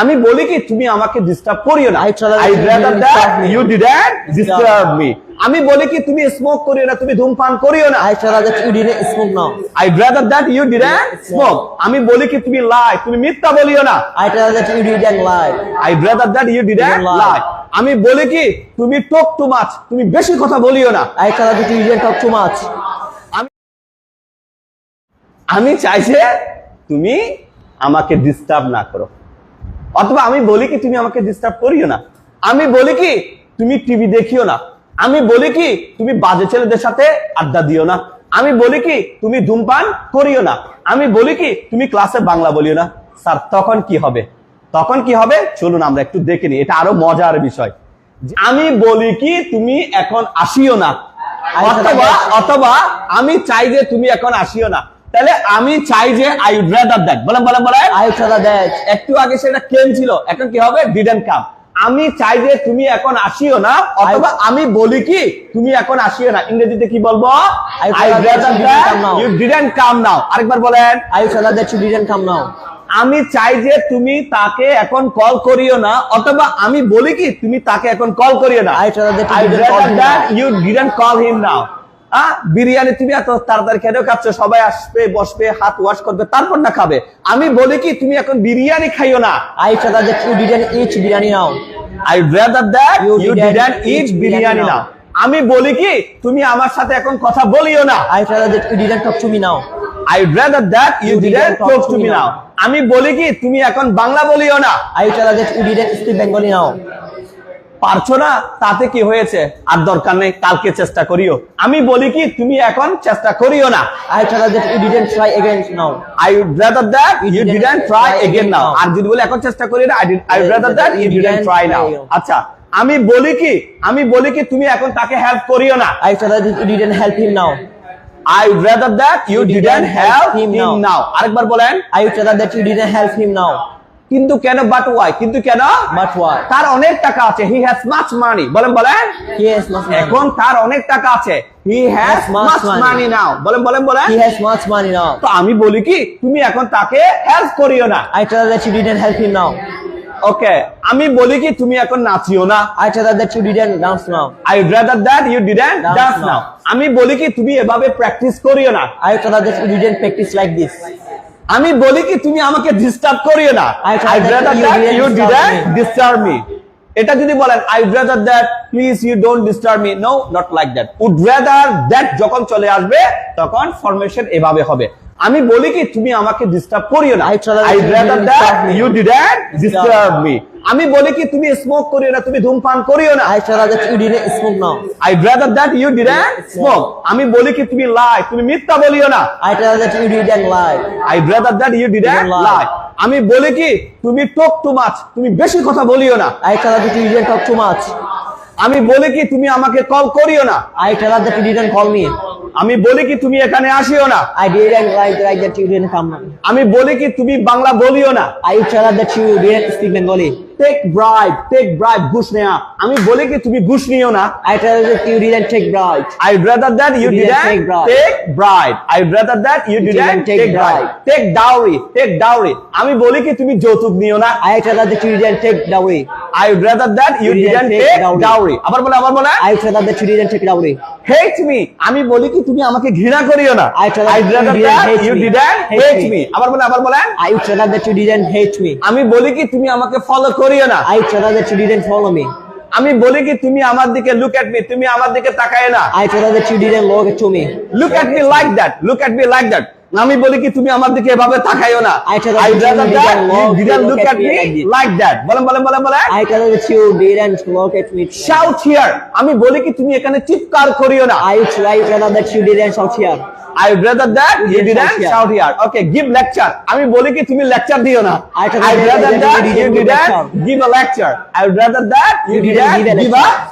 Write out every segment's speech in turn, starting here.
আমি বলি কি তুমি আমাকে ডিস্টার্ব করিও না। I that you rather that. You didn't disturb me আমি বলি কি তুমি স্মোক করিও না তুমি ধূমপান করিও না। I tell her that you didn't smoke now. I rather that you didn't smoke আমি বলি কি তুমি লাই তুমি মিথ্যা বলিও না। Tell her that you didn't lie. I rather that you lie. Lie আমি বলি কি তুমি টক টু মাছ তুমি বেশি কথা বলিও না। Tell her that you didn't talk too much. আমি চাই যে তুমি আমাকে ডিস্টার্ব না করো। অথবা আমি বলি কি তুমি আমাকে ডিস্টার্ব করিও না। আমি বলি কি তুমি টিভি দেখিও না। আমি বলি কি তুমি বাজে ছেলেদের সাথে আড্ডা দিও না। আমি বলি কি তুমি ধূমপান করিও না। আমি বলি কি তুমি ক্লাসে বাংলা বলিও না। স্যার তখন কি হবে? তখন কি হবে? চলুন আমরা একটু দেখে নিই। এটা আরও মজার বিষয়। আমি বলি কি তুমি এখন আসিও না। অথবা অথবা আমি চাই যে তুমি এখন আসিও না। তাহলে আমি চাই যে আই উড রাদার দ্যাট বলেন বলেন বলেন। I tell her that একটু আগে সেটা কেন ছিল এখন কি হবে? ডিডেন্ট কাম আমি চাই যে তুমি এখন আসিও না অথবা আমি বলি কি তুমি এখন আসিও না। ইংরেজিতে কি বলব? I rather rather that. You didn't come now আরেকবার বলেন। I tell her that you didn't come now. আমি চাই যে তুমি তাকে এখন কল করিও না অথবা আমি বলি কি তুমি তাকে এখন কল করিও না। I tell her that you I didn't call biryani তুমি এত তাড়াতাড়ি খেয়ে খাচ্ছ সবাই আসবে বসবে হাত ওয়াশ করবে তারপর না খাবে। আমি বলি কি তুমি এখন বিরিয়ানি খাইও না। Now I rather that you did eat biryani now. আমি বলি কি তুমি আমার সাথে এখন কথা বলিও না। আই চাদা যে now I rather that you did talk to me now আমি বলি কি তুমি এখন বাংলা বলিও না। চাদা যে বেঙ্গলি নাও পারছ না? তাতে কি হয়েছে? আর দরকার নেই কালকে চেষ্টা করিও। আমি বলি কি তুমি এখন চেষ্টা করিও না। I that. I rather that you didn't try now আর যদি বলে এখন চেষ্টা করি না I Yeah, rather that you didn't try now আচ্ছা আমি বলি কি আমি বলি কি তুমি এখন তাকে হেল্প করিও না। I tell her that you didn't help him now. I rather that you You didn't didn't help help him him now. Now আরেকবার বলেন। I tell her that you didn't help him now. কিন্তু কেন but why কিন্তু কেন? Why? তার অনেক টাকা আছে। হি হ্যাজ মাচ মানি বলেন বলেন। He has much এখন তার অনেক টাকা আছে। হি হ্যাজ মাচ মানি নাও বলেন বলেন বলেন। He has much money now. তো আমি বলি কি তুমি এখন তাকে হেল্প করিও না। I tell her that you didn't help him now. ওকে আমি বলি কি তুমি এখন নাচিও না। I tell her that you didn't dance I rather that you didn't dance now আমি বলি কি তুমি এভাবে প্র্যাকটিস করিও না। Tell her that you didn't practice like this. আমি বলি কি তুমি আমাকে ডিস্টার্ব করিও না। I I rather that you didn't disturb me এটা যদি বলেন I rather that please you don't disturb me no not like that would rather that যখন চলে আসবে তখন ফরমেশন এভাবে হবে। আমি বলি কি তুমি আমাকে ডিস্টার্ব করিও না। Rather that you didn't disturb me আমি বলি কি তুমি স্মোক করিও না তুমি ধূমপান করিও না। Tell her that you didn't smoke now. I rather that you didn't smoke আমি বলি কি তুমি লাই তুমি মিথ্যা বলিও না। Tell her that you didn't lie. I rather that you didn't Didn't lie আমি বলি কি তুমি টক টু মাছ তুমি বেশি কথা বলিও না। That you didn't talk too much. আমি বলি কি তুমি আমাকে কল করিও না? I tell the student call me আমি বলি কি তুমি এখানে আসিও না? I didn't like the like the student come আমি বলি কি তুমি বাংলা বলিও না? I tell the student speak Bengali take bribe take bribe ঘুষ নেয়া। আমি বলি কি তুমি ঘুষ নিও না? I tell the student take bribe I rather that you didn't take bribe I rather that you didn't take bribe take dowry take dowry আমি বলি কি তুমি যৌতুক নিও না? I tell the student take dowry I rather that you didn't take dowry. আবার বলে আবার বলে I tell her that you didn't take dowry. hate me. আমি বলি কি তুমি আমাকে ঘৃণা করিও না I I rather that you didn't Hate me. আবার বলে আবার বলে I tell her that you didn't hate me. আমি বলি কি তুমি আমাকে ফলো করিও না I tell her that you didn't follow me. আমি বলি কি তুমি আমার দিকে লুক এট মি তুমি আমার দিকে তাকায় না I tell her that you didn't look to me. Look at me like that look at me like that আমি বলি কি তুমি আমার দিকে এভাবে তাকায়ও না at me me like this. like that বলেন বলেন বলেন বলেন tell her that you didn't look at me. আমি বলি কি তুমি এখানে চিৎকার করিও না that you didn't shout here. I rather that you You didn't didn't shout shout here okay give lecture আমি বলি কি তুমি লেকচার দিও না I tell I her rather that that you you didn't give didn't lecture. give a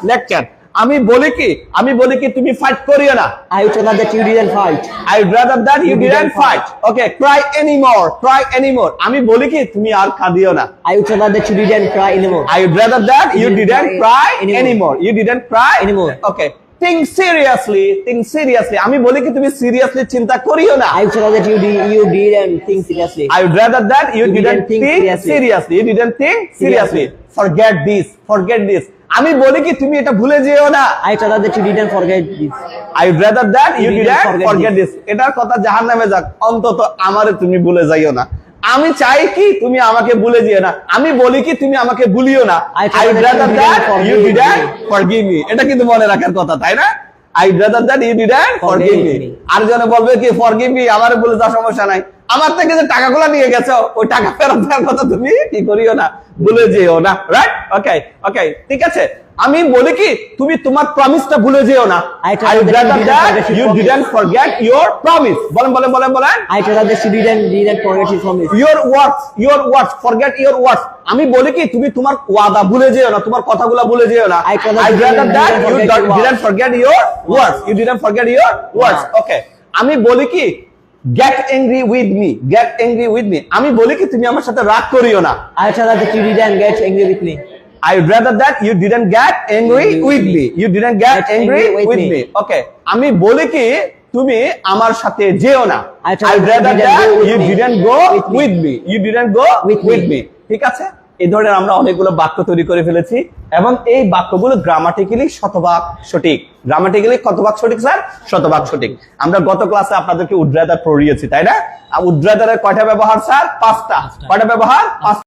lecture আমি বলি কি আমি বলি কি তুমি ফাইট করিও না tell her that you didn't fight. I rather that you You didn't didn't fight. Okay, cry anymore. Cry anymore. আমি বলি কি তুমি আর কাঁদিও না that you didn't cry anymore. I rather that you You didn't didn't cry cry anymore. anymore. You didn't cry Anymore. Okay. Think seriously think seriously আমি বলি কি তুমি সিরিয়াসলি চিন্তা করিও না I would rather that you di- you didn't think seriously. I would rather that you, You didn't, didn't think, think seriously. seriously. You didn't think seriously. Seriously. Forget this. Forget this. আমি বলি কি তুমি এটা ভুলে যেও না I would rather that you didn't forget this. I would rather that you, You didn't didn't forget, forget this. এটার কথা জাহান নামে যাক অন্তত আমারে তুমি ভুলে যাইও না আমি চাই কি তুমি আমাকে বলে দিও না। আমি বলি কি তুমি আমাকে ভুলিও না। That you didn't forgive me এটা কিন্তু মনে রাখার কথা তাই না? I rather that you didn't forgive আর জনে বলবে কি ফরগিভ মি আমারে ভুলে যাওয়ার সমস্যা নাই। আমার থেকে যে টাকা গুলা নিয়ে গেছো ওই টাকা ফেরত দেওয়ার কথা তুমি কি করিও না ভুলে যেও না রাইট ওকে ওকে ঠিক আছে? আমি বলি কি তুমি তোমার প্রমিসটা ভুলে যেও না। আই টেল দ্যাট বলেন বলেন বলেন বলেন। আই টেল দ্যাট ইউ আমি বলি কি তুমি তোমার ওয়াদা ভুলে যেও না তোমার কথা গুলা ভুলে যেও না। I tell that you didn't forget your words you okay আমি বলি কি get angry with me get angry with me আমি বলি কি তুমি আমার সাথে রাগ করিও না I would rather that you didn't get angry with me. I would rather that you didn't get angry Angry with with me. me. You didn't get Get angry angry with with me. me. Okay. আমি বলি কি তুমি আমার সাথে যেও না didn't go With me. with me. You didn't go with With me. me. ঠিক আছে এই ধরনের আমরা অনেকগুলো বাক্য তৈরি করে ফেলেছি এবং এই বাক্যগুলো গ্রামাটিক্যালি শতভাগ সঠিক। গ্রামাটিক্যালি কতভাগ সঠিক স্যার? শতভাগ সঠিক। আমরা গত ক্লাসে আপনাদেরকে উদ্রাদার পড়িয়েছি তাই না? উদ্রাদারের কয়টা ব্যবহার স্যার? পাঁচটা। কয়টা ব্যবহার? পাঁচ